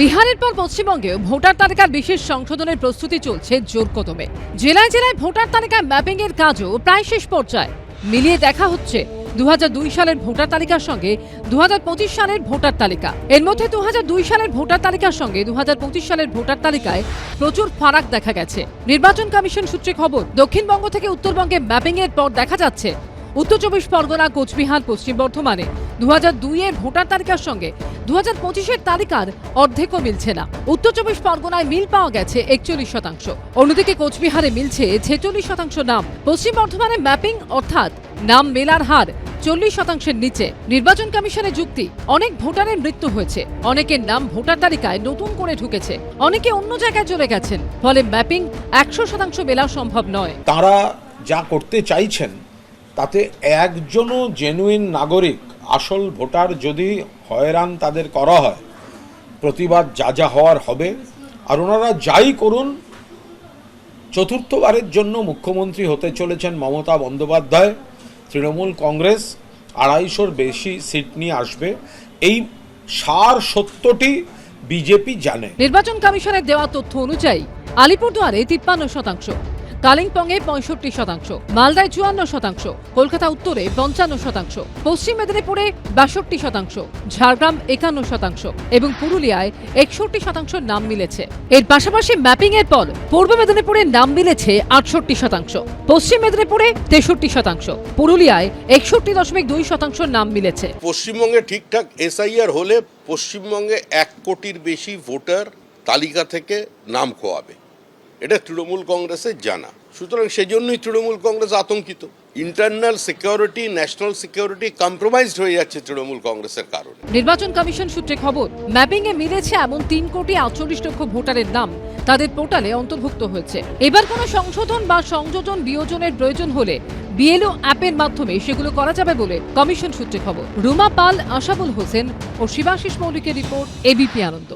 বিহারের পর পশ্চিমবঙ্গেও ভোটার তালিকার বিশেষ সংশোধনের প্রস্তুতি চলছে জোর কদমে। জেলায় জেলায় ভোটার তালিকা ম্যাপিং এর কাজও প্রায় শেষ পর্যায়ে। মিলিয়ে দেখা হচ্ছে দু হাজার দুই সালের ভোটার তালিকার সঙ্গে দু হাজার পঁচিশ সালের ভোটার তালিকা। এর মধ্যে দু হাজার দুই সালের ভোটার তালিকার সঙ্গে দু হাজার পঁচিশ সালের ভোটার তালিকায় প্রচুর ফারাক দেখা গেছে। নির্বাচন কমিশন সূত্রে খবর, দক্ষিণবঙ্গ থেকে উত্তরবঙ্গে ম্যাপিং এর পর দেখা যাচ্ছে উত্তর চব্বিশ পরগনা, কোচবিহার, পশ্চিম বর্ধমানে। দু হাজার এর ভোটার তালিকার সঙ্গে দু হাজার পঁচিশের তালিকার অর্ধেকও মিলছে না। উত্তর চব্বিশ পরগনায় মিল পাওয়া গেছে একচল্লিশ শতাংশ। অন্যদিকে কোচবিহারে মিলছে ছেচল্লিশ শতাংশ নাম। পশ্চিম বর্ধমানে ম্যাপিং, অর্থাৎ নাম মেলার হার, চল্লিশ শতাংশের নিচে। নির্বাচন কমিশনের যুক্তি, অনেক ভোটারের মৃত্যু হয়েছে। অনেকের নাম ভোটার তালিকায় নতুন করে ঢুকেছে। অনেকে অন্য জায়গায় চলে গেছেন। ফলে ম্যাপিং একশো শতাংশ মেলা সম্ভব নয়। তারা যা করতে চাইছেন তাতে একজনও জেনুইন নাগরিক, আসল ভোটার যদি হয়রান তাদের করা হয়, প্রতিবাদ যা যা হওয়ার হবে, আর ওনারা যাই করুন, চতুর্থবারের জন্য মুখ্যমন্ত্রী হতে চলেছেন মমতা বন্দ্যোপাধ্যায়, তৃণমূল কংগ্রেস, আড়াইশোর বেশি সিট নিয়ে আসবে। এই সার সত্যটি বিজেপি জানে। নির্বাচন কমিশনের দেওয়া তথ্য অনুযায়ী আলিপুরদুয়ারে তিপ্পান্ন শতাংশ কালিম্পংয়ে পঁয়ষট্টি শতাংশ, মালদায় চুয়ান্ন শতাংশ, কলকাতা উত্তরে পঞ্চান্ন শতাংশ, পশ্চিম মেদিনীপুরে বাষট্টি শতাংশ, ঝাড়গ্রাম একান্ন শতাংশ এবং পুরুলিয়ায় একষট্টি শতাংশ নাম মিলেছে। এর পাশাপাশি ম্যাপিং এর পর পূর্ব মেদিনীপুরে নাম মিলেছে আটষট্টি শতাংশ, পশ্চিম মেদিনীপুরে তেষট্টি শতাংশ, পুরুলিয়ায় একষট্টি দশমিক দুই শতাংশ নাম মিলেছে। পশ্চিমবঙ্গে ঠিকঠাক এসআইআর হলে পশ্চিমবঙ্গে এক কোটির বেশি ভোটার তালিকা থেকে নাম খোয়াবে। এটা তৃণমূল কংগ্রেসের জানা। সুতরাং সেজন্যই তৃণমূল কংগ্রেস আতঙ্কিত। Internal security national security compromised হয়ে যাচ্ছে তৃণমূল কংগ্রেসের কারণে। নির্বাচন কমিশন সূত্রে খবর ম্যাপিং এ মিলেছে এমন তিন কোটি আটচল্লিশ লক্ষ ভোটারের নাম। তাদের পোর্টালে অন্তর্ভুক্ত হয়েছে। এবার কোনো সংশোধন বা সংযোজন বিয়োজনের প্রয়োজন হলে বিএলও অ্যাপের মাধ্যমে সেগুলো করা যাবে বলে কমিশন সূত্রে খবর। রুমা পাল, আশাবুল হোসেন ও শিবাশিস মৌলিকের রিপোর্ট এবিপি আনন্দ।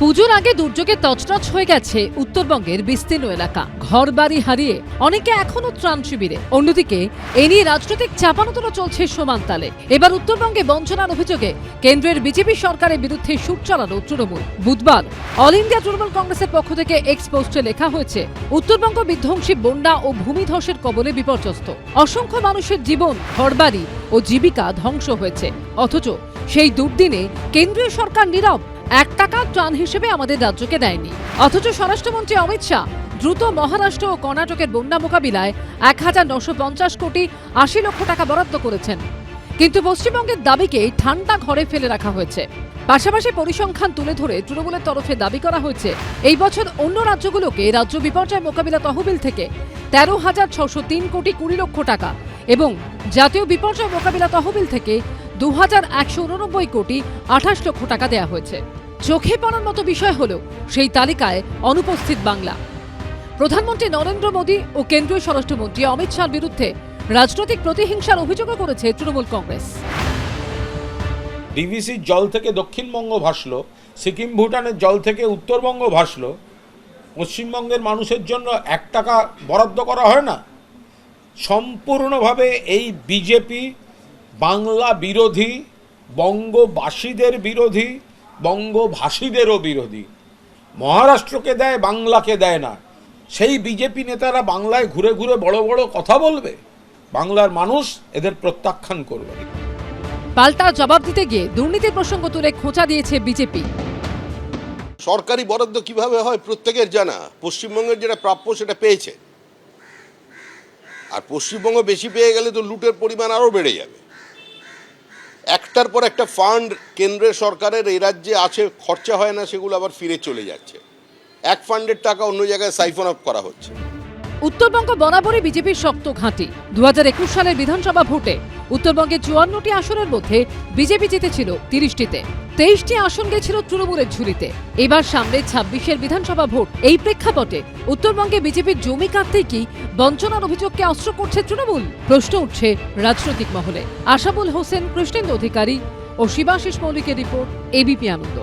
পুজোর আগে দুর্যোগে তছনছ হয়ে গেছে উত্তরবঙ্গের বিস্তীর্ণ এলাকা। ঘর বাড়ি হারিয়ে অনেকে এখনও ত্রাণ শিবিরে। অন্যদিকে, এ নিয়ে রাজনৈতিক চাপানোতরা চলছে সমান তালে। এবার উত্তরবঙ্গে বঞ্চনার অভিযোগে কেন্দ্রের বিজেপি সরকারের বিরুদ্ধে সুর চালানো তৃণমূল। বুধবার, অল ইন্ডিয়া তৃণমূল কংগ্রেসের পক্ষ থেকে এক্স পোস্টে লেখা হয়েছে, উত্তরবঙ্গ বিধ্বংসী বন্যা ও ভূমিধসের কবলে বিপর্যস্ত। অসংখ্য মানুষের জীবন, ঘরবাড়ি ও জীবিকা ধ্বংস হয়েছে। অথচ সেই দুর্দিনে কেন্দ্রীয় সরকার নীরব। এক টাকা ত্রাণ হিসেবে আমাদের রাজ্যকে দেয়নি। অথচ স্বরাষ্ট্রমন্ত্রী অমিত শাহ দ্রুত মহারাষ্ট্র ও কর্ণাটকের বন্যা মোকাবিলায় এক হাজার নশো পঞ্চাশ কোটি আশি লক্ষ টাকা বরাদ্দ করেছেন। কিন্তু পশ্চিমবঙ্গের দাবিকে ঠান্ডা ঘরে ফেলে রাখা হয়েছে। পাশাপাশি পরিসংখ্যান তুলে ধরে তৃণমূলের তরফে দাবি করা হয়েছে, এই বছর অন্য রাজ্যগুলোকে রাজ্য বিপর্যয় মোকাবিলা তহবিল থেকে তেরো হাজার ছশো তিন কোটি কুড়ি লক্ষ টাকা এবং জাতীয় বিপর্যয় মোকাবিলা তহবিল থেকে দু হাজার একশো উননব্বই কোটি আঠাশ লক্ষ টাকা দেওয়া হয়েছে। চোখে পড়ার মতো বিষয় হলো সেই তালিকায় অনুপস্থিত বাংলা। প্রধানমন্ত্রী নরেন্দ্র মোদী ও কেন্দ্রীয় স্বরাষ্ট্রমন্ত্রী অমিত শাহর বিরুদ্ধে রাজনৈতিক প্রতিহিংসার অভিযোগও করেছে তৃণমূল কংগ্রেস। ডিভিসির জল থেকে দক্ষিণবঙ্গ ভাসলো, সিকিম ভুটানের জল থেকে উত্তরবঙ্গ ভাসলো, পশ্চিমবঙ্গের মানুষের জন্য এক টাকা বরাদ্দ করা হয় না? সম্পূর্ণভাবে এই বিজেপি বাংলা বিরোধী বঙ্গবাসীদের বিরোধী বঙ্গভাষীদেরও বিরোধী। মহারাষ্ট্রকে দেয় বাংলাকে দেয় না। সেই বিজেপি নেতারা বাংলায় ঘুরে ঘুরে বড় বড় কথা বলবে। বাংলার মানুষ এদের প্রত্যাখ্যান করবে। পাল্টা জবাব দিতে গিয়ে দুর্নীতির প্রসঙ্গ তুলে খোঁচা দিয়েছে বিজেপি। সরকারি বরাদ্দ কীভাবে হয় প্রত্যেকের জানা। পশ্চিমবঙ্গের যেটা প্রাপ্য সেটা পেয়েছে। আর পশ্চিমবঙ্গ বেশি পেয়ে গেলে তো লুটের পরিমাণ আরও বেড়ে যাবে। একটার পর একটা ফান্ড কেন্দ্রের সরকারের এই রাজ্যে আছে, খরচা হয় না, সেগুলো আবার ফিরে চলে যাচ্ছে। এক ফান্ডের টাকা অন্য জায়গায় সাইফন আপ করা হচ্ছে। উত্তরবঙ্গ বরাবরই বিজেপির শক্ত ঘাঁটি। দু হাজার একুশ সালের বিধানসভা ভোটে উত্তরবঙ্গে চুয়ান্নটি আসনের মধ্যে বিজেপি জিতেছিল তিরিশটিতে। তেইশটি আসন গেছিল তৃণমূলের ঝুলিতে। এবার সামনে ছাব্বিশের বিধানসভা ভোট। এই প্রেক্ষাপটে উত্তরবঙ্গে বিজেপির জমি কাটতে কি বঞ্চনার অভিযোগকে অস্ত্র করছে তৃণমূল। প্রশ্ন উঠছে রাজনৈতিক মহলে। আশাবুল হোসেন, কৃষ্ণেন্দু অধিকারী ও শিবাশিস মৌলিকের রিপোর্ট, এবিপি আনন্দ।